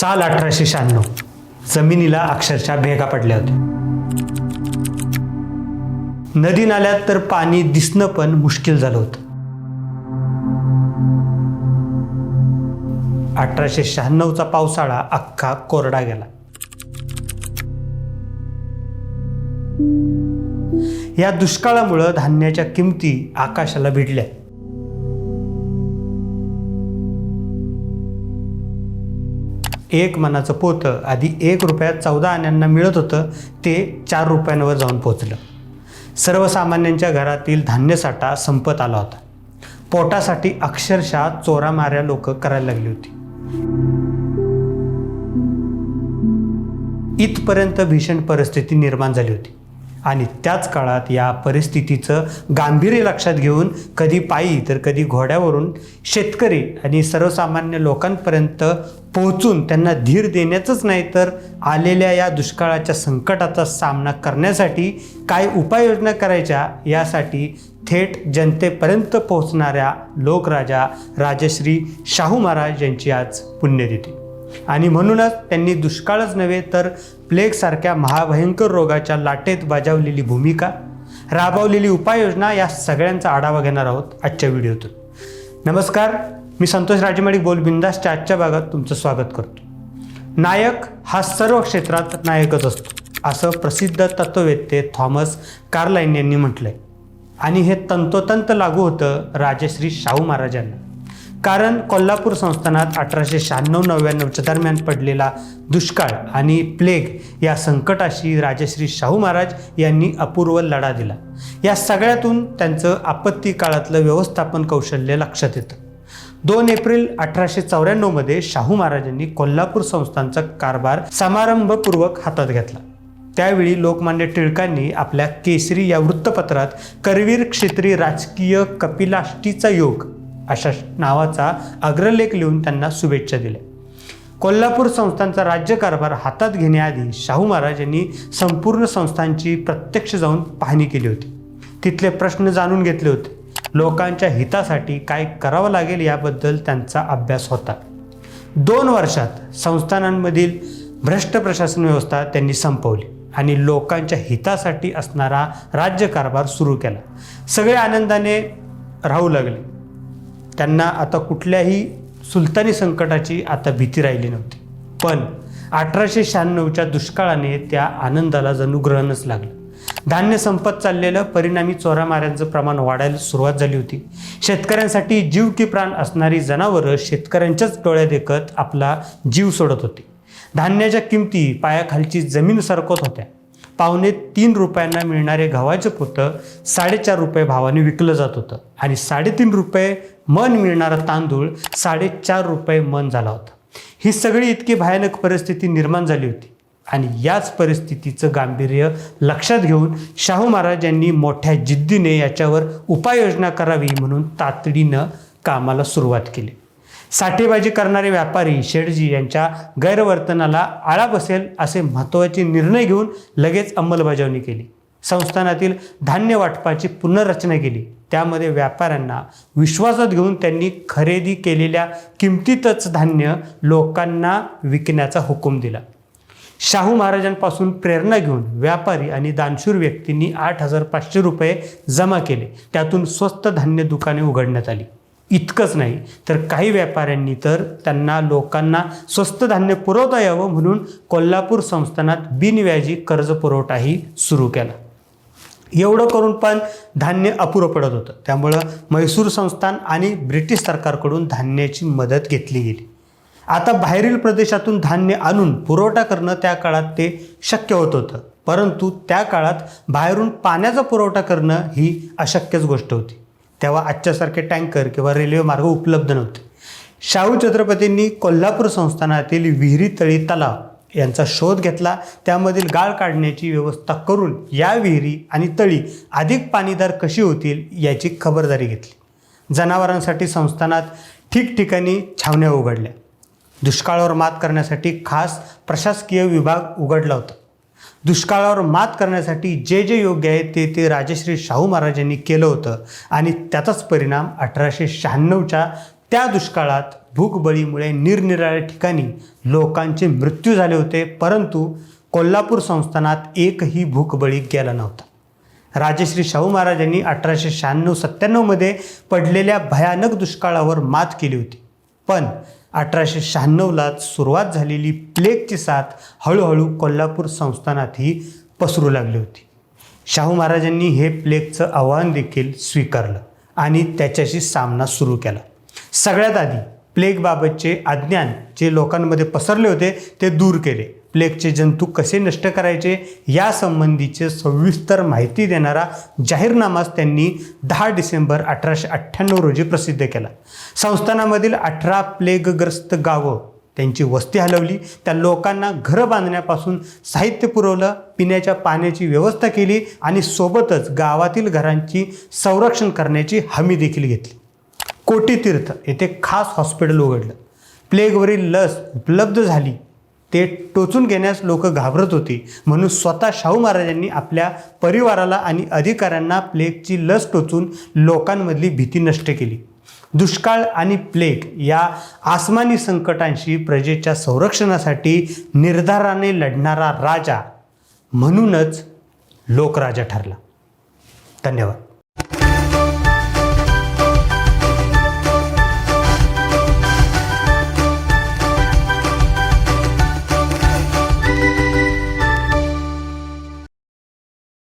साल अठराशे शहाण्णव. जमिनीला अक्षरशः भेगा पडल्या होत्या. नदी नाल्यात तर पाणी दिसणं पण मुश्किल झालं होतं. अठराशे शहाण्णवचा पावसाळा अख्खा कोरडा गेला. या दुष्काळामुळं धान्याच्या किमती आकाशाला भिडल्या एक मनाचं पोतं आधी एक रुपयात चौदा आण्यांना मिळत होतं ते चार रुपयांवर जाऊन पोचलं. सर्वसामान्यांच्या घरातील धान्यसाठा संपत आला होता. पोटासाठी अक्षरशः चोरामाऱ्या लोक करायला लागली होती. इथपर्यंत भीषण परिस्थिती निर्माण झाली होती. आणि त्याच काळात या परिस्थितीचं गांभीर्य लक्षात घेऊन कधी पायी तर कधी घोड्यावरून शेतकरी आणि सर्वसामान्य लोकांपर्यंत पोहोचून त्यांना धीर देण्याचंच नाही तर आलेल्या या दुष्काळाच्या संकटाचा सामना करण्यासाठी काय उपाययोजना करायच्या यासाठी थेट जनतेपर्यंत पोहोचणाऱ्या लोकराजा राजश्री शाहू महाराज यांची आज पुण्यतिथी. आणि म्हणूनच त्यांनी दुष्काळच नव्हे तर प्लेगसारख्या महाभयंकर रोगाच्या लाटेत बजावलेली भूमिका राबवलेली उपाययोजना या सगळ्यांचा आढावा घेणार आहोत आजच्या व्हिडिओतून. नमस्कार मी संतोष राजेमाडी बोलबिंदासच्या आजच्या भागात तुमचं स्वागत करतो. नायक हा सर्व क्षेत्रात नायकच असतो असं प्रसिद्ध तत्ववेत्ते थॉमस कार्लाईन यांनी म्हटलंय. आणि हे तंतोतंत लागू होतं राजश्री शाहू महाराजांना. कारण कोल्हापूर संस्थानात अठराशे शहाण्णव नव्याण्णवच्या दरम्यान पडलेला दुष्काळ आणि प्लेग या संकटाशी राजश्री शाहू महाराज यांनी अपूर्व लढा दिला. या सगळ्यातून त्यांचं आपत्ती काळातलं व्यवस्थापन कौशल्य लक्षात येतं. दोन एप्रिल अठराशे चौऱ्याण्णवमध्ये शाहू महाराजांनी कोल्हापूर संस्थांचा कारभार समारंभपूर्वक हातात घेतला. त्यावेळी लोकमान्य टिळकांनी आपल्या केसरी या वृत्तपत्रात करवीर क्षेत्री राजकीय कपिलाष्टीचा योग अशा नावाचा अग्रलेख लिहून त्यांना शुभेच्छा दिल्या. कोल्हापूर संस्थांचा राज्यकारभार हातात घेण्याआधी शाहू महाराज यांनी संपूर्ण संस्थांची प्रत्यक्ष जाऊन पाहणी केली होती. तिथले प्रश्न जाणून घेतले होते. लोकांच्या हितासाठी काय करावं लागेल याबद्दल त्यांचा अभ्यास होता. दोन वर्षात संस्थानांमधील भ्रष्ट प्रशासन व्यवस्था त्यांनी संपवली आणि लोकांच्या हितासाठी असणारा राज्यकारभार सुरू केला. सगळे आनंदाने राहू लागले. त्यांना आता कुठल्याही सुलतानी संकटाची आता भीती राहिली नव्हती. पण अठराशे शहाण्णवच्या दुष्काळाने त्या आनंदाला जणू ग्रहणच लागलं. धान्य संपत चाललेलं परिणामी चोरामाऱ्यांचं प्रमाण वाढायला सुरुवात झाली होती. शेतकऱ्यांसाठी जीव की प्राण असणारी जनावरं शेतकऱ्यांच्याच डोळ्या देखत आपला जीव सोडत होती. धान्याच्या किमती पायाखालची जमीन सरकत होत्या. पावणे तीन रुपयांना मिळणारे गव्हाचं पोतं साडेचार रुपये भावाने विकलं जात होतं आणि साडेतीन रुपये मन मिळणारा तांदूळ साडेचार रुपये मन झाला होता. ही सगळी इतकी भयानक परिस्थिती निर्माण झाली होती. आणि याच परिस्थितीचं गांभीर्य लक्षात घेऊन शाहू महाराजांनी मोठ्या जिद्दीने याच्यावर उपाययोजना करावी म्हणून तातडीनं कामाला सुरुवात केली. साठेबाजी करणारे व्यापारी शेठजी यांच्या गैरवर्तनाला आळा बसेल असे महत्त्वाचे निर्णय घेऊन लगेच अंमलबजावणी केली. संस्थानातील धान्य वाटपाची पुनर्रचना केली. त्यामध्ये व्यापाऱ्यांना विश्वासात घेऊन त्यांनी खरेदी केलेल्या किमतीतच धान्य लोकांना विकण्याचा हुकूम दिला. शाहू महाराजांपासून प्रेरणा घेऊन व्यापारी आणि दानशूर व्यक्तींनी आठ हजार पाचशे रुपये जमा केले. त्यातून स्वस्त धान्य दुकाने उघडण्यात आली. इतकंच नाही तर काही व्यापाऱ्यांनी तर त्यांना लोकांना स्वस्त धान्य पुरवता यावं म्हणून कोल्हापूर संस्थानात बिनव्याजी कर्ज पुरवठाही सुरू केला. एवढं करून पण धान्य अपुरं पडत होतं. त्यामुळं म्हैसूर संस्थान आणि ब्रिटिश सरकारकडून धान्याची मदत घेतली गेली. आता बाहेरील प्रदेशातून धान्य आणून पुरवठा करणं त्या काळात ते शक्य होत होतं. परंतु त्या काळात बाहेरून पाण्याचा पुरवठा करणं ही अशक्यच गोष्ट होती. तेव्हा आजच्यासारखे टँकर किंवा रेल्वे मार्ग उपलब्ध नव्हते. शाहू छत्रपतींनी कोल्हापूर संस्थानातील विहिरी तळी तलाव यांचा शोध घेतला. त्यामधील गाळ काढण्याची व्यवस्था करून या विहिरी आणि तळी अधिक पाणीदार कशी होतील याची खबरदारी घेतली. जनावरांसाठी संस्थानात ठिकठिकाणी छावण्या उघडल्या. दुष्काळावर मात करण्यासाठी खास प्रशासकीय विभाग उघडला होता. दुष्काळावर मात करण्यासाठी जे जे योग्य आहे ते ते राजश्री शाहू महाराजांनी केलं होतं आणि त्याचाच परिणाम अठराशे शहाण्णवच्या त्या दुष्काळात भूकबळीमुळे निरनिराळ्या ठिकाणी लोकांचे मृत्यू झाले होते परंतु कोल्हापूर संस्थानात एकही भूकबळी गेला नव्हता. राजश्री शाहू महाराजांनी अठराशे शहाण्णव सत्त्याण्णवमध्ये पडलेल्या भयानक दुष्काळावर मात केली होती. पण अठराशे शहाण्णवलाच सुरुवात झालेली प्लेगची साथ हळूहळू कोल्हापूर संस्थानातही पसरू लागली होती. शाहू महाराजांनी हे प्लेगचं आव्हान देखील स्वीकारलं आणि त्याच्याशी सामना सुरू केला. सगळ्यात आधी प्लेगबाबतचे अज्ञान जे लोकांमध्ये पसरले होते ते दूर केले. प्लेगचे जंतू कसे नष्ट करायचे यासंबंधीचे सविस्तर माहिती देणारा जाहीरनामाच त्यांनी दहा डिसेंबर अठराशे अठ्ठ्याण्णव रोजी प्रसिद्ध केला. संस्थानामधील अठरा प्लेगग्रस्त गावं त्यांची वस्ती हलवली. त्या लोकांना घरं बांधण्यापासून साहित्य पुरवलं पिण्याच्या पाण्याची व्यवस्था केली आणि सोबतच गावातील घरांची संरक्षण करण्याची हमी देखील घेतली. कोटीतीर्थ येथे खास हॉस्पिटल उघडलं. प्लेगवरील लस उपलब्ध झाली. ते टोचून घेण्यास लोक घाबरत होते. म्हणून स्वतः शाहू महाराजांनी आपल्या परिवाराला आणि अधिकाऱ्यांना प्लेगची लस टोचून लोकांमधली भीती नष्ट केली. दुष्काळ आणि प्लेग या आसमानी संकटांशी प्रजेच्या संरक्षणासाठी निर्धाराने लढणारा राजा म्हणूनच लोकराजा ठरला. धन्यवाद.